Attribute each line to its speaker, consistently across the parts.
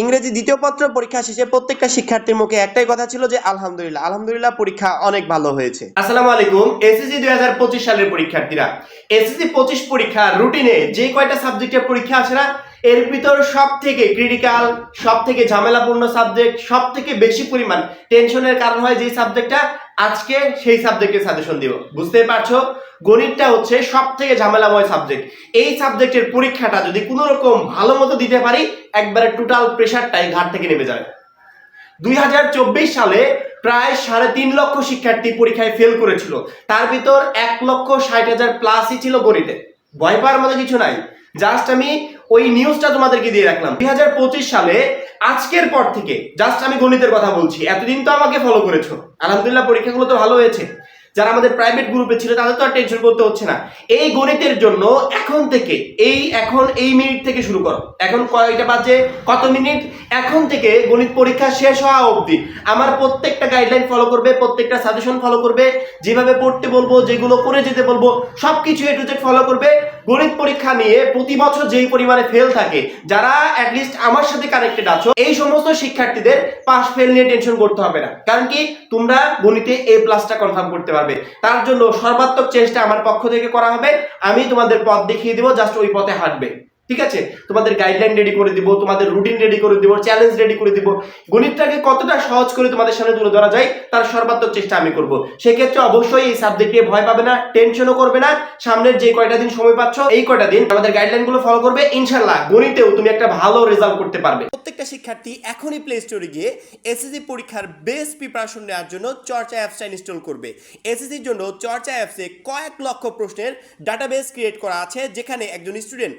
Speaker 1: ইংরেজি দ্বিতীয় পত্র পরীক্ষা শেষে প্রত্যেকটা শিক্ষার্থীর মুখে একটাই কথা ছিল যে আলহামদুলিল্লাহ আলহামদুলিল্লাহ পরীক্ষা অনেক ভালো হয়েছে।
Speaker 2: আসসালামু আলাইকুম, এসএসসি দুই হাজার পঁচিশ সালের পরীক্ষার্থীরা। এসএসসি পঁচিশ পরীক্ষা রুটিনে যে কয়টা সাবজেক্টের পরীক্ষা আছে না, এর ভিতর সব থেকে ক্রিটিক্যাল সব থেকে ঝামেলাপূর্ণ সাবজেক্ট সব থেকে বেশি পরিমাণ টেনশনের কারণ হয় যে সাবজেক্টটা আজকে সেই সাবজেক্টের সাজেশন দিব। বুঝতে পারছ? গণিতটা হচ্ছে সব থেকে ঝামেলাময় সাবজেক্ট এই সাবজেক্টের পরীক্ষাটা যদি কোনো রকম ভালো মতো দিতে পারি, একবারে টোটাল প্রেশারটাই ঘাট থেকে নেমে যাবে। দুই হাজার চব্বিশ সালে প্রায় সাড়ে তিন লক্ষ শিক্ষার্থী পরীক্ষায় ফেল করেছিল। তার ভিতর এক লক্ষ ষাট হাজার প্লাসই ছিল গণিতে। ভয় পাওয়ার মতো কিছু নাই। জাস্ট আমি ওই নিউজটা তোমাদেরকে দিয়ে রাখলাম। দুই হাজার পঁচিশ সালে আজকের পর থেকে জাস্ট আমি গণিতের কথা বলছি, এতদিন তো আমাকে ফলো করেছ। আলহামদুলিল্লাহ, পরীক্ষাগুলো তো ভালো হয়েছে। যারা আমাদের প্রাইভেট গ্রুপে ছিল, তাদের তো আর টেনশন করতে হচ্ছে না। এই গণিতের জন্য এখন থেকে, এই এখন, এই মিনিট থেকে শুরু করো। এখন কয়টা বাজে? কত মিনিট এখন থেকে গণিত পরীক্ষা শেষ হওয়া অবধি আমার প্রত্যেকটা গাইডলাইন ফলো করবে, প্রত্যেকটা সাজেশন ফলো করবে, যেভাবে পড়তে বলব, যেগুলো করে যেতে বলব সব কিছু এ টু জেড ফলো করবে। গণিত পরীক্ষা নিয়ে প্রতি বছর যেই পরিমাণে ফেল থাকে, যারা অ্যাটলিস্ট আমার সাথে কানেক্টেড আছো, এই সমস্ত শিক্ষার্থীদের পাস ফেল নিয়ে টেনশন করতে হবে না। কারণ কি? তোমরা গণিতে এ প্লাসটা কনফার্ম করতে পারবে। তার জন্য সর্বাত্মক চেষ্টা আমার পক্ষ থেকে করা হবে। আমি তোমাদের পথ দেখিয়ে দেবো জাস্ট ওই পথে হাঁটবে। ঠিক আছে? তোমাদের গাইডলাইন রেডি করে দিব, তোমাদের রুটিন রেডি করে দিব চ্যালেঞ্জ রেডি করে দিব। গণিতটাকে কতটা সহজ করে তোমাদের সামনে তুলে ধরা যায়, তার সর্বাত্মক চেষ্টা আমি করব। সেক্ষেত্রে অবশ্যই এই সাবজেক্টে ভয় পাবে না টেনশনও করবে না। সামনের যে কয়টা দিন সময় পাচ্ছ, এই কয়টা দিন আমাদের গাইডলাইনগুলো ফলো করবে। ইনশাল্লাহ গণিতেও তুমি একটা ভালো রেজাল্ট করতে পারবে।
Speaker 1: প্রত্যেকটা শিক্ষার্থী এখনই প্লে স্টোরে গিয়ে এসএসসি পরীক্ষার বেস্ট প্রিপারেশন নেওয়ার জন্য চর্চা অ্যাপসটা ইনস্টল করবে। এসএসসির জন্য চর্চা অ্যাপসে কয়েক লক্ষ প্রশ্নের ডাটাবেস ক্রিয়েট করা আছে, যেখানে একজন স্টুডেন্ট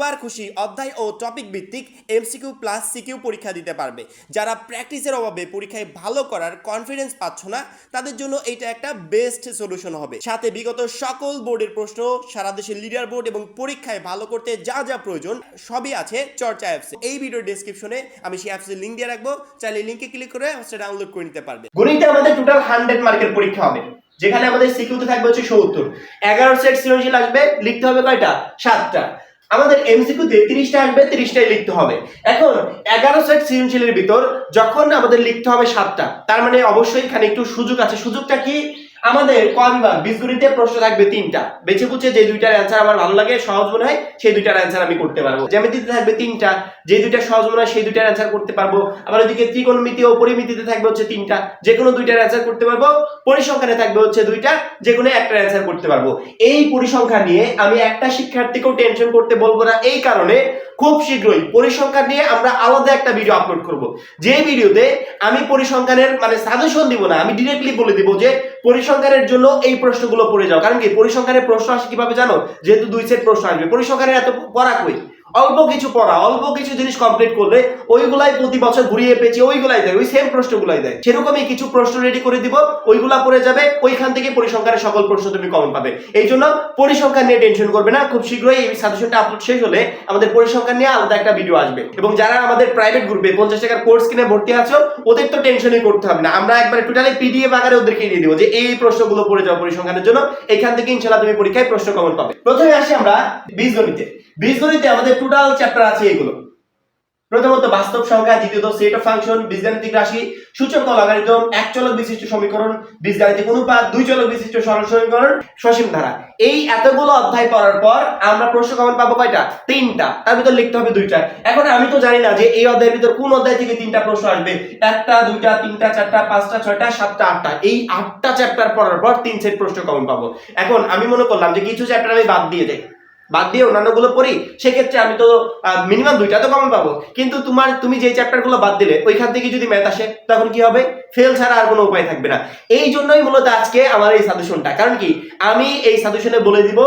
Speaker 1: যতবার খুশি অধ্যায় ও টপিক ভিত্তিক এমসিকিউ প্লাস সিকিউ পরীক্ষা দিতে পারবে। যারা প্র্যাকটিসের অভাবে পরীক্ষায় ভালো করার কনফিডেন্স পাচ্ছ না, তাদের জন্য এটা একটা বেস্ট সলিউশন হবে। সাথে বিগত সকল বোর্ডের প্রশ্ন, সারা দেশের লিডার বোর্ড এবং পরীক্ষায় ভালো করতে যা যা প্রয়োজন, সবই আছে চর্চা অ্যাপসে এই ভিডিও ডেসক্রিপশনে আমি সেই অ্যাপসের লিঙ্ক দিয়ে রাখব, চাইলে লিঙ্কে ক্লিক করে অ্যাপসটা ডাউনলোড করে নিতে পারবে।
Speaker 2: গণিতে আমাদের টোটাল হান্ড্রেড মার্কের পরীক্ষা হবে, যেখানে আমাদের সিকিউতে থাকবে হচ্ছে সত্তর। এগারো সেট সৃজনশীল আসবে লিখতে হবে কয়টা? সাতটা। আমাদের এমসিকিউতে তিরিশটা আসবে তিরিশটাই লিখতে হবে। এখন এগারো সেট সৃজনশীলের ভিতর যখন আমাদের লিখতে হবে সাতটা, তার মানে অবশ্যই এখানে একটু সুযোগ আছে। সুযোগটা কি? আমাদের ক বিভাগ? বীজগণিতে প্রশ্ন থাকবে তিনটা। বেছে বুঝে যে দুইটার অ্যান্সার আমার ভালো লাগে, সহজ মনে হয়, সেই দুইটার অ্যান্সার আমি করতে পারব। জ্যামিতিতে থাকবে তিনটা, যে দুইটা সহজ মনে হয়, সেই দুইটার অ্যান্সার করতে পারব। আবার ওইদিকে ত্রিকোণমিতি ও পরিমিতিতে থাকবে হচ্ছে তিনটা, যে কোনো দুইটার অ্যান্সার করতে পারব। পরিসংখ্যানে থাকবে হচ্ছে দুইটা, যে কোনো একটা অ্যান্সার করতে পারব। এই পরিসংখ্যা নিয়ে আমি একটা শিক্ষার্থীকেও টেনশন করতে বলব না, এই কারণে খুব শীঘ্রই পরিসংখ্যান নিয়ে আমরা আলাদা একটা ভিডিও আপলোড করব। যে ভিডিওতে আমি পরিসংখ্যানের মানে সাজেশন দিব না, আমি ডিরেক্টলি বলে দিব যে পরিসংখ্যানের জন্য এই প্রশ্নগুলো পড়ে যাও। কারণ কি? পরিসংখ্যানের প্রশ্ন আসে কীভাবে জানো? যেহেতু দুই সেট প্রশ্ন আসবে। পরিসংখ্যানের এত পড়া কই? অল্প কিছু পড়া, অল্প কিছু জিনিস কমপ্লিট করলে ওইগুলাই প্রতি বছর ঘুরিয়ে পেঁচিয়ে ওইগুলাই দেয়, ওই সেম প্রশ্নগুলাই দেয়। সেরকমই কিছু প্রশ্ন রেডি করে দিব, ওইগুলা পড়ে যাবে, ওইখান থেকে পরিসংখ্যানের সকল প্রশ্ন তুমি কমন পাবে। এই জন্য পরিসংখ্যান নিয়ে টেনশন করবে না, খুব শীঘ্রই এই সাজেশনটা আপলোড শেষ হলে আমাদের পরিসংখ্যান নিয়ে আলাদা একটা ভিডিও আসবে। এবং যারা আমাদের প্রাইভেট গ্রুপে পঞ্চাশ টাকার কোর্স কিনে ভর্তি আছো, ওদের তো টেনশনই করতে হবে না। আমরা একবারে টোটালি পিডিএফ আকারে ওদেরকে দিয়ে দিব যে এই প্রশ্নগুলো পড়ে যাও পরিসংখ্যানের জন্য এখান থেকে ইনশাল্লাহ তুমি পরীক্ষায় প্রশ্ন কমন পাবে। প্রথমে আসি আমরা বীজগণিতে। বীজগণিতে আমাদের টোটাল চ্যাপ্টার আছে এগুলো। প্রথমত, বাস্তব সংখ্যা, দ্বিতীয়ত সেট অফ ফাংশন বীজগাণিতিক রাশি, সূচক লগারিদম এক চলক বিশিষ্ট সমীকরণ, বীজগাণিতিক অনুপাত, দুই চলক বিশিষ্ট সরল সমীকরণ, সসীম ধারা। এই এতগুলো অধ্যায় পড়ার পর আমরা প্রশ্ন কমন পাবো কয়টা? তিনটা। তার ভিতর লিখতে হবে দুইটা। এখন আমি তো জানি না যে এই অধ্যায়ের ভিতর কোন অধ্যায় থেকে তিনটা প্রশ্ন আসবে। একটা, দুইটা, তিনটা, চারটা, পাঁচটা, ছয়টা, সাতটা, আটটা। এই আটটা চ্যাপ্টার পড়ার পর তিন সেট প্রশ্ন কমন পাবো। এখন আমি মনে করলাম যে কিছু চ্যাপ্টার আমি বাদ দিয়ে দেই। বাদ দিয়ে অন্যান্যগুলো পড়ি, সেক্ষেত্রে আমি তো মিনিমাম দুইটা তো কমন পাবো। কিন্তু তোমার, তুমি যে চ্যাপ্টারগুলো বাদ দিলে, ওইখান থেকে যদি ম্যাথ আসে, তখন কি হবে? ফেল ছাড়া আর কোনো উপায় থাকবে না। এই জন্যই মূলত আজকে আমার এই সাজেশনটা কারণ কি? আমি এই সাজেশনে বলে দিব,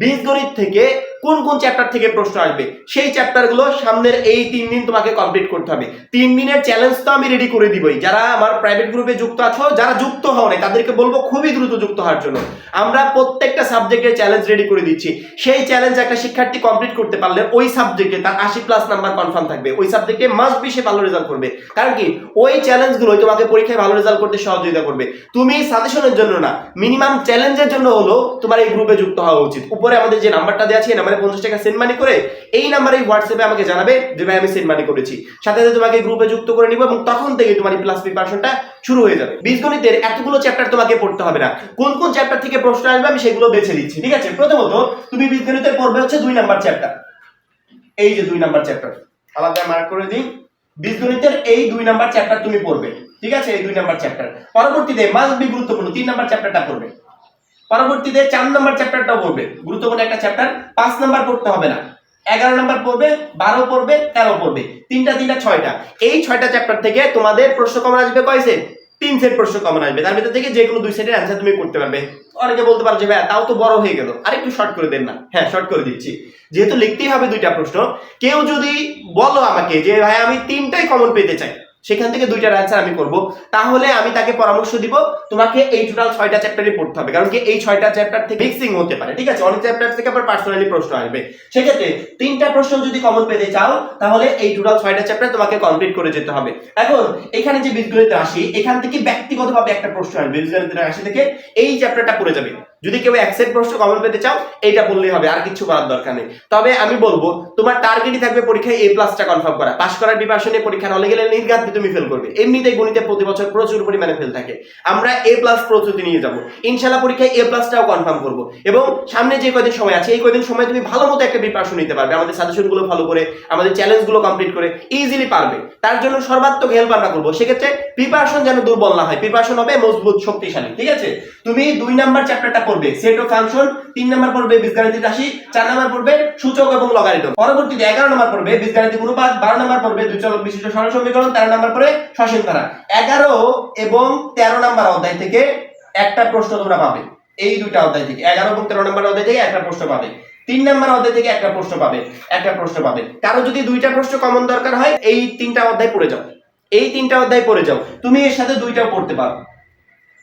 Speaker 2: বীজগণিত থেকে কোন কোন চ্যাপ্টার থেকে প্রশ্ন আসবে? সেই চ্যাপ্টারগুলো সামনের এই তিন দিন তোমাকে কমপ্লিট করতে হবে। তিন দিনের চ্যালেঞ্জ তো আমি রেডি করে দিবই। যারা আমার প্রাইভেট গ্রুপে যুক্ত আছো, যারা যুক্ত হও নাই, তাদেরকে বলব খুবই দ্রুত যুক্ত হওয়ার জন্য। আমরা প্রত্যেকটা সাবজেক্টের চ্যালেঞ্জ রেডি করে দিচ্ছি। সেই চ্যালেঞ্জ একটা শিক্ষার্থী কমপ্লিট করতে পারলে ওই সাবজেক্টে তার আশি প্লাস নাম্বার কনফার্ম থাকবে। ওই সাবজেক্টে মাস্ট বি সে ভালো রেজাল্ট করবে। কারণ কি? ওই চ্যালেঞ্জগুলোই তোমাকে পরীক্ষায় ভালো রেজাল্ট করতে সহযোগিতা করবে। তুমি সাজেশনের জন্য না মিনিমাম চ্যালেঞ্জের জন্য হলো তোমার এই গ্রুপে যুক্ত হওয়া উচিত। উপরে আমাদের যে নাম্বারটা দেওয়া আছে নাম্বার পঞ্চাশ টাকা সেন্ড মানি করে এই নাম্বারে হোয়াটসঅ্যাপে আমাকে জানাবে, যে ভাই আমি সেন্ড মানি করেছি। সাথে সাথে তোমাকে গ্রুপে যুক্ত করে নিব এবং তখন থেকে তোমার প্লাস প্রিপারেশনটা শুরু হয়ে যাবে। বীজগণিতের এতগুলো চ্যাপ্টার তোমাকে পড়তে হবে না। কোন কোন চ্যাপ্টার থেকে প্রশ্ন আসবে আমি সেগুলো বেছে দিচ্ছি ঠিক আছে? প্রথমত, তুমি বীজগণিতের পড়বে হচ্ছে দুই নাম্বার চ্যাপ্টার এই যে দুই নাম্বার চ্যাপ্টার আলাদা মার্ক করে দিই। বীজগণিতের এই দুই নাম্বার চ্যাপ্টার তুমি পড়বে, ঠিক আছে? এই দুই নাম্বার চ্যাপ্টার পরবর্তীতে মাস্ট বি গুরুত্বপূর্ণ, তিন নাম্বার চ্যাপ্টারটা পড়বে। পরবর্তীতে চার নম্বর চ্যাপ্টারটাও পড়বে। গুরুত্বপূর্ণ একটা চ্যাপ্টার পাঁচ নাম্বার পড়তে হবে না। এগারো নাম্বার পড়বে, বারো পড়বে, তেরো পড়বে। তিনটা তিনটা, ছয়টা। এই ছয়টা চ্যাপ্টার থেকে তোমাদের প্রশ্ন কমন আসবে কয় সেট তিন সেট প্রশ্ন কমন আসবে। তার ভিতর থেকে যে কোনো দুই সেটের অ্যান্সার তুমি করতে পারবে। অনেকে বলতে পারো যে ভাই তাও তো বড় হয়ে গেল। আর একটু শর্ট করে দেন না। হ্যাঁ শর্ট করে দিচ্ছি। যেহেতু লিখতেই হবে দুইটা প্রশ্ন, কেউ যদি বলো আমাকে যে ভাই আমি তিনটাই কমন পেতে চাই। সেখান থেকে দুইটার অ্যান্সার আমি করব। তাহলে আমি তাকে পরামর্শ দিব, তোমাকে এই টোটাল ছয়টা চ্যাপ্টারই পড়তে হবে, কারণ কি এই ছয়টা চ্যাপ্টার থেকে মিক্সিং হতে পারে, ঠিক আছে? অনেক চ্যাপ্টার থেকে আবার পার্সোনালি প্রশ্ন আসবে। সেক্ষেত্রে তিনটা প্রশ্ন যদি কমন পেতে চাও, তাহলে এই টোটাল ছয়টা চ্যাপ্টার তোমাকে কমপ্লিট করে যেতে হবে। এখন, এখানে যে বীজগণিত রাশি, এখান থেকে ব্যক্তিগতভাবে একটা প্রশ্ন আসবে বীজগণিতের রাশি থেকে এই চ্যাপ্টারটা পড়ে যাবে। যদি কেউ একসেট প্রশ্ন কমন পেতে চাও, এইটা বললেই হবে, আর কিছু করার দরকার নেই। তবে আমি বলব, তোমার টার্গেটই থাকবে পরীক্ষায় এ প্লাসটা কনফার্ম করা। পাস করার প্রিপারেশনে পরীক্ষা হলে গেলে নির্ঘাত তুমি ফেল করবে। এমনিতেই গণিতে প্রতি বছর প্রচুর পরিমাণে ফেল থাকে। আমরা এ প্লাস প্রস্তুতি নিয়ে যাব। ইনশাল্লাহ পরীক্ষায় এ প্লাসটাও কনফার্ম করব। এবং সামনে যে কদিন সময় আছে, এই কদিন সময় তুমি ভালো মতো একটা প্রিপারেশন নিতে পারবে। আমাদের সাজেশনগুলো ফলো করে, আমাদের চ্যালেঞ্জগুলো কমপ্লিট করে ইজিলি পারবে। তার জন্য সর্বাত্মক হেল্প আমরা করব। সেক্ষেত্রে প্রিপারেশন যেন দুর্বল না হয়। প্রিপারেশন হবে মজবুত, শক্তিশালী। ঠিক আছে? তুমি দুই নাম্বার চ্যাপ্টারটা পড়বে। সেট অফ ফাংশন তিন নাম্বার পড়বে বীজগাণিতিক রাশি, চার নাম্বার পড়বে সূচক এবং লগারিদম পরবর্তীতে এগারো নাম্বার পড়বে বীজগাণিতিক অনুপাত, বারো নাম্বার পড়বে দুই চলক বিশিষ্ট সরল সমীকরণ, তেরো নাম্বার পড়বে সসীম ধারা। এগারো এবং তেরো নাম্বার অধ্যায় থেকে একটা প্রশ্ন তোমরা পাবে। এই দুটা অধ্যায় থেকে। এগারো এবং তেরো নাম্বার অধ্যায় থেকে একটা প্রশ্ন পাবে। তিন নাম্বার অধ্যায় থেকে একটা প্রশ্ন পাবে। একটা প্রশ্ন পাবে। কারও যদি দুইটা প্রশ্ন কমন দরকার হয়, এই তিনটা অধ্যায় পড়ে যাও। এই তিনটা অধ্যায় পড়ে যাও। তুমি এর সাথে দুইটাও পড়তে পারো।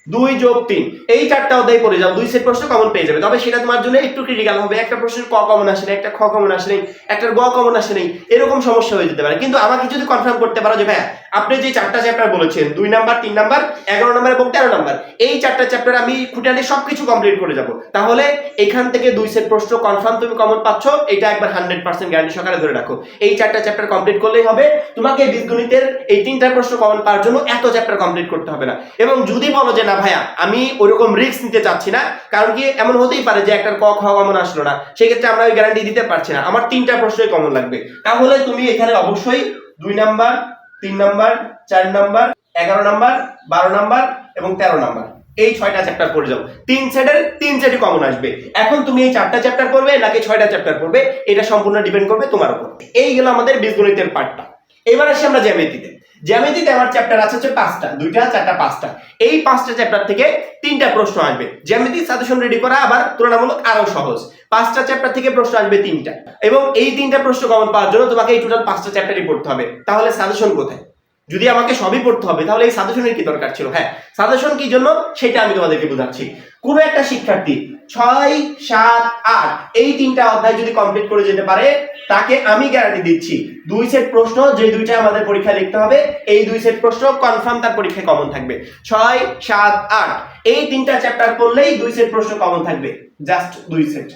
Speaker 2: দুই যোগ তিন। এই চারটা অধ্যায় পড়ে যাও, দুই সেট প্রশ্ন কমন পেয়ে যাবে। তবে সেটা তোমার জন্য একটু ক্রিটিক্যাল হবে। একটা প্রশ্নের ক কমন আসে একটা খ কমন আসে নেই, একটার গ কমন আসে নেই, এরকম সমস্যা হয়ে যেতে পারে। কিন্তু আমাকে যদি কনফার্ম করতে পারো যে ভাই আপনি যে চারটা চ্যাপ্টার বলেছেন, দুই নাম্বার, তিন নাম্বার, এগারো নাম্বার এবং তেরো নাম্বার, এই চারটা চ্যাপ্টার আমি খুঁটানি সবকিছু কমপ্লিট করে যাব। তাহলে এখান থেকে দুই সেট প্রশ্ন কনফার্ম তুমি কমন পাচ্ছ, এটা একবার হান্ড্রেড পার্সেন্ট গ্যারান্টি সহকারে ধরে রাখো। এই চারটা চ্যাপ্টার কমপ্লিট করলেই হবে, তোমাকে বীজগণিতের এই তিনটা প্রশ্ন কমন পাওয়ার জন্য এত চ্যাপ্টার কমপ্লিট করতে হবে না। এবং যদি বলো যে, না ভাইয়া, আমি ওরকম রিস্ক নিতে চাচ্ছি না, কারণ কি এমন হতেই পারে যে একটা ক খ কমন আসলো না, সেক্ষেত্রে আমরা ওই গ্যারান্টি দিতে পারছি না। আমার তিনটা প্রশ্নই কমন লাগবে। তাহলে তুমি এখানে অবশ্যই দুই নাম্বার তিন নাম্বার, চার নাম্বার, এগারো নাম্বার, বারো নাম্বার এবং তেরো নাম্বার। এই ছয়টা চ্যাপ্টার পড়ে যাও তিন সেটের তিন সেটই কমন আসবে। এখন তুমি এই চারটা চ্যাপ্টার পড়বে নাকি ছয়টা চ্যাপ্টার পড়বে, এটা সম্পূর্ণ ডিপেন্ড করবে তোমার উপর। এই গেল আমাদের বীজগণিতের পার্টটা এবার আসি আমরা জ্যামিতিতে। জ্যামিতিতে আমার চ্যাপ্টার আছে হচ্ছে পাঁচটা, দুইটা, চারটা, পাঁচটা। এই পাঁচটা চ্যাপ্টার থেকে তিনটা প্রশ্ন আসবে। জ্যামিতি সাজেশন রেডি করা আবার তুলনামূলক আরও সহজ। পাঁচটা চ্যাপ্টার থেকে প্রশ্ন আসবে তিনটা। এবং এই তিনটা প্রশ্ন কমন পাওয়ার জন্য তোমাকে এই টোটাল পাঁচটা চ্যাপ্টারই পড়তে হবে। তাহলে সাজেশন কোথায়? যদি আমাকে সবই পড়তে হবে, তাহলে এই সাজেশনের কি দরকার ছিল? হ্যাঁ সাজেশন কি জন্য? সেটা আমি তোমাদেরকে বোঝাচ্ছি। কোনো একটা শিক্ষার্থী ছয়, সাত, আট, এই তিনটা অধ্যায় যদি কমপ্লিট করে যেতে পারে, তাকে আমি গ্যারান্টি দিচ্ছি, দুই সেট প্রশ্ন যে দুইটা আমাদের পরীক্ষায় লিখতে হবে, এই দুই সেট প্রশ্ন কনফার্ম তার পরীক্ষায় কমন থাকবে। ছয়, সাত, আট, এই তিনটা চ্যাপ্টার পড়লেই দুই সেট প্রশ্ন কমন থাকবে। জাস্ট দুই সেট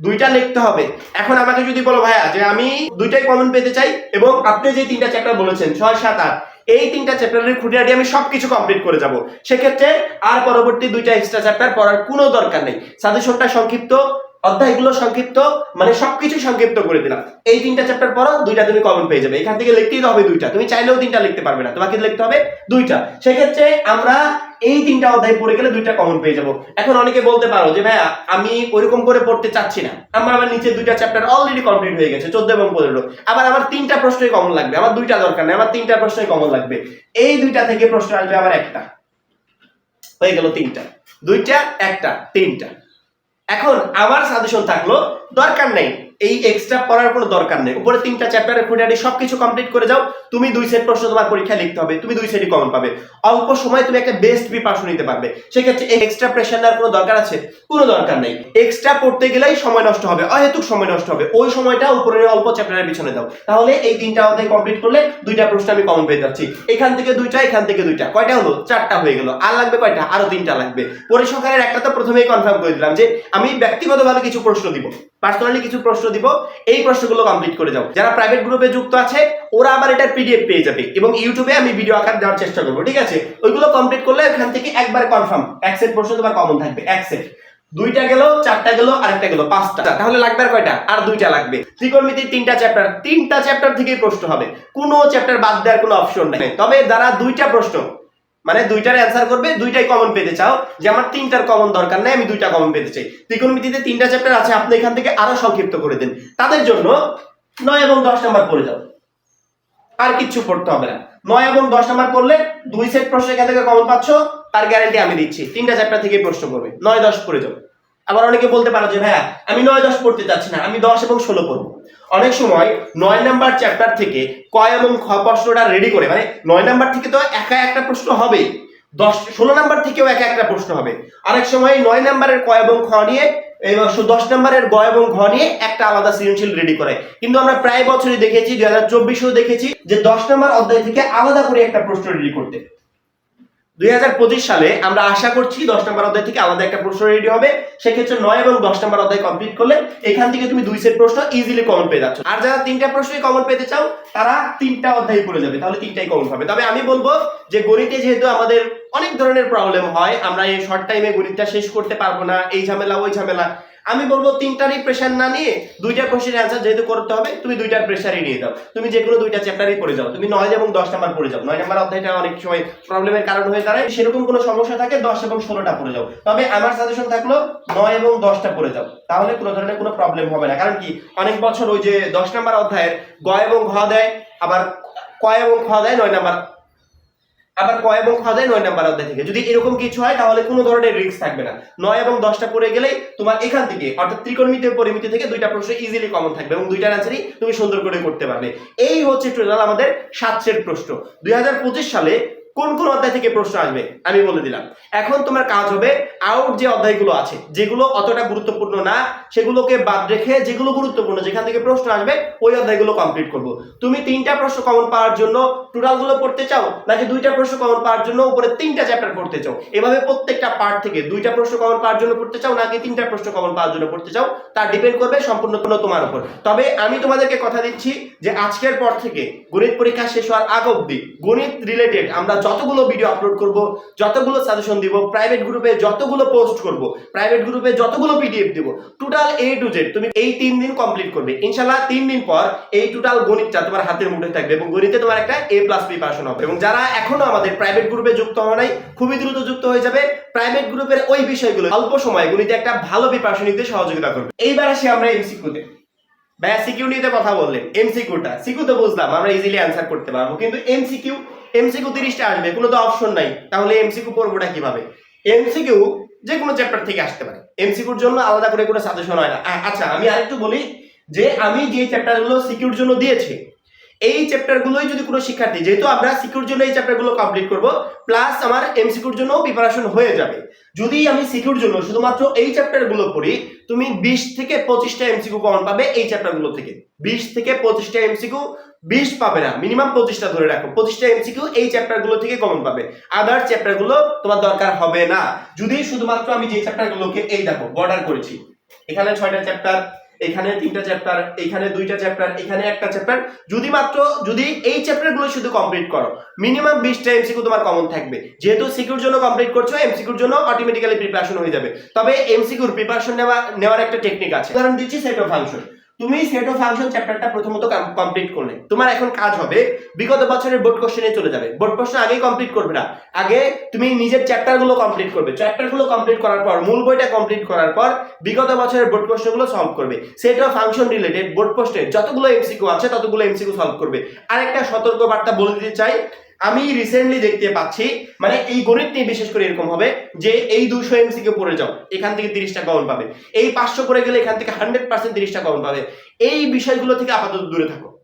Speaker 2: দুইটা লিখতে হবে। এখন আমাকে যদি বলো, ভাইয়া, যে আমি দুইটাই কমন পেতে চাই এবং আপনি যে তিনটা চ্যাপ্টার বলেছেন, ছয়, সাত, আট, এই তিনটা চ্যাপ্টারের খুঁটিনাটি আমি সবকিছু কমপ্লিট করে যাব। সেক্ষেত্রে আর পরবর্তী দুইটা এক্সট্রা চ্যাপ্টার পড়ার কোনো দরকার নেই। সাজেশনটা সংক্ষিপ্ত। অধ্যায়গুলো সংক্ষিপ্ত মানে সবকিছু সংক্ষিপ্ত করে দিলাম। এই তিনটা চ্যাপ্টার পড়ো, দুইটা তুমি কমন পেয়ে যাবে। এখান থেকে লিখতেই হবে দুইটা। তুমি চাইলেও তিনটা লিখতে পারবে না। তোমাকে লিখতে হবে দুইটা। সেক্ষেত্রে আমরা এই তিনটা অধ্যায় পড়ে গেলে দুইটা কমন পেয়ে যাব। এখন অনেকে বলতে পারো যে, ভাইয়া, আমি ওইরকম করে পড়তে চাচ্ছি না। আমার আবার নিচে দুইটা চ্যাপ্টার অলরেডি কমপ্লিট হয়ে গেছে, চোদ্দ এবং পনেরো। আবার আমার তিনটা প্রশ্নই কমন লাগবে। আমার দুইটা দরকার নেই, আমার তিনটা প্রশ্নই কমন লাগবে। এই দুইটা থেকে প্রশ্ন আসবে আমার একটা। হয়ে গেল তিনটা। দুইটা, একটা, তিনটা। এখন আমার সাজেশন থাকল দরকার নেই। এই এক্সট্রা পড়ার কোনো দরকার নেই। উপরে তিনটা চ্যাপ্টারের খুঁটিনাটি সবকিছু কমপ্লিট করে যাও, তুমি দুই সেট প্রশ্ন তোমার পরীক্ষায় লিখতে হবে, তুমি দুই সেটই কমন পাবে। অল্প সময় তুমি একটা বেস্ট প্রিপারেশন নিতে পারবে। সেক্ষেত্রে এক্সট্রা প্রেশার নেওয়ার কোনো দরকার আছে? কোনো দরকার নেই। এক্সট্রা পড়তে গেলেই সময় নষ্ট হবে, অহেতুক সময় নষ্ট হবে। ওই সময়টা উপরে অল্প চ্যাপ্টারের পিছনে দাও। তাহলে এই তিনটা অধ্যায় কমপ্লিট করলে দুইটা প্রশ্ন আমি কমন পেয়ে যাচ্ছি। এখান থেকে দুইটা, এখান থেকে দুইটা। কয়টা হলো? চারটা হয়ে গেল। আর লাগবে কয়টা? আরও তিনটা লাগবে। পরিসংখ্যানের একটা তো প্রথমেই কনফার্ম করে দিলাম যে, আমি ব্যক্তিগতভাবে কিছু প্রশ্ন দিব। পার্সোনালি কিছু প্রশ্ন দিব, এই প্রশ্নগুলো কমপ্লিট করে যাও। যারা প্রাইভেট গ্রুপে যুক্ত আছে, ওরা আবার এটার পিডিএফ পেয়ে যাবে এবং ইউটিউবে আমি ভিডিও আকার দেওয়ার চেষ্টা করব, ঠিক আছে? ওইগুলো কমপ্লিট করলে এখান থেকে একবার কনফার্ম এক সেট প্রশ্ন তোমার কমন থাকবে, এক সেট দুইটা গেল, চারটা গেল, আরেকটা গেল, পাঁচটা। তাহলে লাগবে আর কয়টা? আর দুইটা লাগবে। ত্রিকোণমিতির তিনটা চ্যাপ্টার তিনটা চ্যাপ্টার থেকেই প্রশ্ন হবে। কোনো চ্যাপ্টার বাদ দেওয়ার কোনো অপশন নেই। তবে যারা দুইটা প্রশ্ন মানে দুইটার অ্যান্সার করবে, দুইটাই কমন পেতে চাও। যে আমার তিনটার কমন দরকার নেই, আমি দুইটা কমন পেতে চাই। ত্রিকোণমিতিতে তিনটা চ্যাপ্টার আছে, আপনি এখান থেকে আরও সংক্ষিপ্ত করে দেন। তাদের জন্য নয় এবং দশ নাম্বার পড়ে যাও। আর কিচ্ছু পড়তে হবে না। নয় এবং দশ নাম্বার পড়লে দুই সেট প্রশ্ন এখান থেকে কমন পাচ্ছ, তার গ্যারান্টি আমি দিচ্ছি। তিনটা চ্যাপ্টার থেকে প্রশ্ন করবে। নয়, দশ পড়ে যাও। আবার অনেকে বলতে পারো যে ভাইয়া আমি নয় দশ পড়তে চাচ্ছি না, আমি দশ এবং ষোলো পড়ব। অনেক সময় নয় নাম্বার চ্যাপ্টার থেকে কয় এবং খ প্রশ্নটা রেডি করে মানে নয় নাম্বার থেকে তো একা একটা প্রশ্ন হবেই দশ, ষোলো নাম্বার থেকেও একা একটা প্রশ্ন হবে। অনেক সময় নয় নাম্বারের ক এবং খ নিয়ে, এবং দশ নম্বরের গ এবং ঘ নিয়ে একটা আলাদা সৃজনশীল রেডি করে। কিন্তু আমরা প্রায় বছরই দেখেছি, দুই হাজার চব্বিশেও দেখেছি যে দশ নম্বর অধ্যায় থেকে আলাদা করে একটা প্রশ্ন রেডি করতে। দুই হাজার পঁচিশ সালে আমরা আশা করছি দশ নম্বর অধ্যায় থেকে আলাদা একটা প্রশ্ন রেডি হবে। সেক্ষেত্রে নয় এবং দশ নম্বর অধ্যায় কমপ্লিট করলে এখান থেকে তুমি দুই সেট প্রশ্ন ইজিলি কমন পেয়ে যাচ্ছ। আর যারা তিনটা প্রশ্নই কমন পেতে চাও, তারা তিনটা অধ্যায় পড়ে যাবে, তাহলে তিনটাই কমন পাবে তবে আমি বলব যে গণিতে যেহেতু আমাদের অনেক ধরনের প্রবলেম হয়, আমরা এই শর্ট টাইমে গণিতটা শেষ করতে পারব না, এই ঝামেলা, ওই ঝামেলা। আমি বলব তিনটারই প্রেশার না নিয়ে দুইটা প্রশ্নের অ্যান্সার যেহেতু করতে হবে, তুমি দুইটার প্রেশারই নিয়ে দাও তুমি যে কোনো দুইটা চ্যাপ্টারই পড়ে যাও। তুমি নয় এবং দশ নাম্বার পড়ে যাও। নয় নাম্বার অধ্যায়টা অনেক সময় প্রবলেমের কারণ হয়ে দাঁড়ায়। সেরকম কোনো সমস্যা থাকে, দশ এবং ষোলোটা পড়ে যাও। তবে আমার সাজেশন থাকল নয় এবং দশটা পড়ে যাও। তাহলে কোনো ধরনের কোনো প্রবলেম হবে না। কারণ কি, অনেক বছর ওই যে দশ নাম্বার অধ্যায়ের গ এবং ঘ দেয়, আবার ক এবং খ দেয়, নয় নাম্বার আবার ক এবং খ দেয়, নয় নাম্বার অধ্যায় থেকে। যদি এরকম কিছু হয়, তাহলে কোনো ধরনের রিস্ক থাকবে না। নয় এবং দশটা পড়ে গেলেই তোমার এখান থেকে, অর্থাৎ ত্রিকোণমিতি পরিমিতি থেকে দুইটা প্রশ্ন ইজিলি কমন থাকবে এবং দুইটা অ্যান্সারই তুমি সুন্দর করে করতে পারবে। এই হচ্ছে টোটাল আমাদের সাতশের প্রশ্ন। দুই হাজার পঁচিশ সালে কোন কোন অধ্যায় থেকে প্রশ্ন আসবে, আমি বলে দিলাম। এখন তোমার কাজ হবে আউট যে অধ্যায়গুলো আছে, যেগুলো অতটা গুরুত্বপূর্ণ না, সেগুলোকে বাদ রেখে যেগুলো গুরুত্বপূর্ণ, যেখান থেকে প্রশ্ন আসবে, ওই অধ্যায়গুলো কমপ্লিট করব। তুমি তিনটা প্রশ্ন কমন পাওয়ার জন্য টোটালগুলো পড়তে চাও, নাকি দুইটা প্রশ্ন কমন পাওয়ার জন্য উপরে তিনটা চ্যাপ্টার পড়তে চাও? এভাবে প্রত্যেকটা পার্ট থেকে দুইটা প্রশ্ন কমন পাওয়ার জন্য পড়তে চাও, নাকি তিনটা প্রশ্ন কমন পাওয়ার জন্য পড়তে চাও? তা ডিপেন্ড করবে সম্পূর্ণ তোমার উপর। তবে আমি তোমাদেরকে কথা দিচ্ছি যে আজকের পর থেকে গণিত পরীক্ষা শেষ হওয়ার আগ অবধি গণিত রিলেটেড আমরা যতগুলো ভিডিও আপলোড করব, যতগুলো সাজেশন দিব প্রাইভেট গ্রুপে যতগুলো পোস্ট করব প্রাইভেট গ্রুপে যতগুলো পিডিএফ দিব টোটাল এ টু জেড তুমি এই তিন দিন কমপ্লিট করবে। ইনশাল্লাহ তিন দিন পর এই টোটাল গণিতটা তোমার হাতের মুঠে থাকবে এবং গণিতে তোমার একটা এ প্লাস প্রিপারেশন হবে। এবং যারা এখনও আমাদের প্রাইভেট গ্রুপে যুক্ত হওয়া নাই, খুবই দ্রুত যুক্ত হয়ে যাবে। প্রাইভেট গ্রুপের ওই বিষয়গুলো অল্প সময় গণিতে একটা ভালো প্রিপারেশন নিতে সহযোগিতা করবে। এইবার আসি আমরা এমসিকিউতে ভাইয়া সিকিউ নিতে কথা বললেন। এমসিকিউটা সিকিউ তো বুঝলাম, আমরা ইজিলি অ্যান্সার করতে পারব। কিন্তু এমসিকিউ এমসিকিউ তিরিশটা আসবে কোনো তো অপশন নাই। তাহলে এমসিকিউ পড়বোটা কীভাবে? এমসিকিউ যে কোনো চ্যাপ্টার থেকে আসতে পারে। এমসিকিউর জন্য আলাদা করে কোনো সাজেশন হয় না। আচ্ছা আমি আরেকটু বলি যে আমি যে চ্যাপ্টারগুলো সিকিউর জন্য দিয়েছি এই চ্যাপ্টারগুলোই যদি কোনো শিক্ষার্থী, যেহেতু আমরা সিকিউর জন্য এই চ্যাপ্টারগুলো কমপ্লিট করব প্লাস আমার এমসিকিউর জন্য প্রিপারেশন হয়ে যাবে। যদি আমি সিকিউর জন্য শুধুমাত্র এই চ্যাপ্টারগুলো পড়ি, তুমি বিশ থেকে পঁচিশটা এমসিকিউ কমন পাবে এই চ্যাপ্টারগুলো থেকে। বিশ থেকে পঁচিশটা এমসিকিউ বিশ পাবে না মিনিমাম পঁচিশটা ধরে রাখো। পঁচিশটা এমসিকিউ এই চ্যাপ্টারগুলো থেকে কমন পাবে। আদার চ্যাপ্টারগুলো তোমার দরকার হবে না। যদি শুধুমাত্র আমি যে চ্যাপ্টারগুলোকে এই দেখো বর্ডার করেছি, এখানে ছয়টা চ্যাপ্টার এখানে তিনটা চ্যাপ্টার এখানে দুইটা চ্যাপ্টার এখানে একটা চ্যাপ্টার যদি মাত্র, যদি এই চ্যাপ্টারগুলো শুধু কমপ্লিট করো মিনিমাম বিশটা এমসিকিউ তোমার কমন থাকবে। যেহেতু সিকিউর জন্য কমপ্লিট করছ এমসিকিউর জন্য অটোমেটিক্যালি প্রিপারেশন হয়ে যাবে। তবে এমসিকিউর প্রিপারেশন নেওয়া, নেওয়ার একটা টেকনিক আছে। উদাহরণ দিচ্ছি সেট অফ ফাংশন তুমি সেট অফ ফাংশন চ্যাপ্টারটা প্রথমত কমপ্লিট করলে। তোমার এখন কাজ হবে বিগত বছরের বোর্ড কোশ্চেনে চলে যাবে। বোর্ড প্রশ্ন আগেই কমপ্লিট করবে না। আগে তুমি নিজের চ্যাপ্টারগুলো কমপ্লিট করবে। চ্যাপ্টারগুলো কমপ্লিট করার পর, মূল বইটা কমপ্লিট করার পর বিগত বছরের বোর্ড প্রশ্নগুলো সলভ করবে। Set of function related board প্রশ্নে যতগুলো এমসিকিউ আছে, ততগুলো এমসিকিউ সলভ করবে। আরেকটা সতর্ক বার্তা বলে দিতে চাই আমি রিসেন্টলি দেখতে পাচ্ছি মানে এই গণিত নিয়ে বিশেষ করে এরকম হবে যে এই দুশো কে পড়ে যাও, এখান থেকে তিরিশটা কমন পাবে। এই পাঁচশো করে গেলে এখান থেকে হান্ড্রেড পার্সেন্ট তিরিশটা কমন পাবে। এই বিষয়গুলো থেকে আপাতত দূরে থাকো।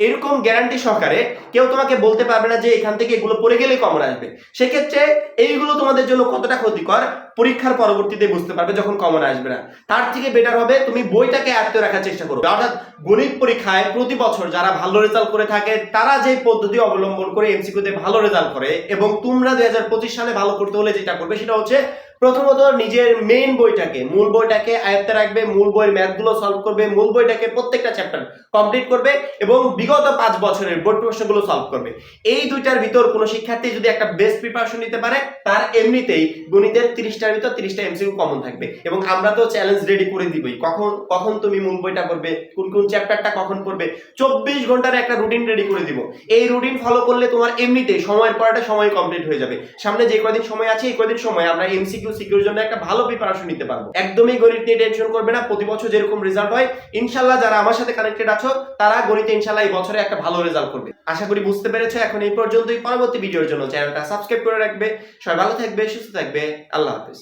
Speaker 2: এরকম গ্যারান্টি সহকারে কেউ তোমাকে বলতে পারবে না যে এখান থেকে এগুলো পড়ে গেলে কমন আসবে। সেক্ষেত্রে এইগুলো তোমাদের জন্য কতটা ক্ষতিকর পরীক্ষার পরবর্তীতে বুঝতে পারবে যখন কমন আসবে না। তার থেকে বেটার হবে তুমি বইটাকে আয়ত্তে রাখার চেষ্টা করবে অর্থাৎ গণিত পরীক্ষায় প্রতি বছর যারা ভালো রেজাল্ট করে থাকে, তারা যে পদ্ধতি অবলম্বন করে এমসিকিউতে ভালো রেজাল্ট করে এবং তোমরা দুই হাজার পঁচিশ সালে ভালো করতে হলে যেটা করবে সেটা হচ্ছে প্রথমত নিজের মেইন বইটাকে, মূল বইটাকে আয়ত্তে রাখবে, মূল বইয়ের ম্যাথগুলো সলভ করবে, মূল বইটাকে প্রত্যেকটা চ্যাপ্টার কমপ্লিট করবে এবং বিগত পাঁচ বছরের বোর্ড প্রশ্নগুলো সলভ করবে। এই দুইটার ভিতর কোনো শিক্ষার্থী যদি একটা বেস্ট প্রিপারেশন নিতে পারে, তার এমনিতেই গণিতের তিরিশটার ভিতর তিরিশটা এমসিকিউ কমন থাকবে। এবং আমরা তো চ্যালেঞ্জ রেডি করে দিবই। কখন কখন তুমি মূল বইটা পড়বে, কোন কোন চ্যাপ্টারটা কখন পড়বে, চব্বিশ ঘণ্টার একটা রুটিন রেডি করে দিব। এই রুটিন ফলো করলে তোমার এমনিতেই সময়ের পড়াটা সময় কমপ্লিট হয়ে যাবে। সামনে যে কদিন সময় আছে, এই কদিন সময় আমরা এমসিকিউ সিকিউর জন্য একটা ভালো প্রিপারেশন নিতে পারব। একদমই গণিত নিয়ে টেনশন করবে না, প্রতি বছর যেরকম রেজাল্ট হয়, ইনশাল্লাহ যারা আমার সাথে কানেক্টেড আছো, তারা গণিতে ইনশাল্লাহ এই বছরে একটা ভালো রেজাল্ট করবে। আশা করি বুঝতে পেরেছ, এখন এই পর্যন্তই। পরবর্তী ভিডিওর জন্য চ্যানেলটা সাবস্ক্রাইব করে রাখবে। সবাই ভালো থাকবে, সুস্থ থাকবে। আল্লাহ হাফেজ।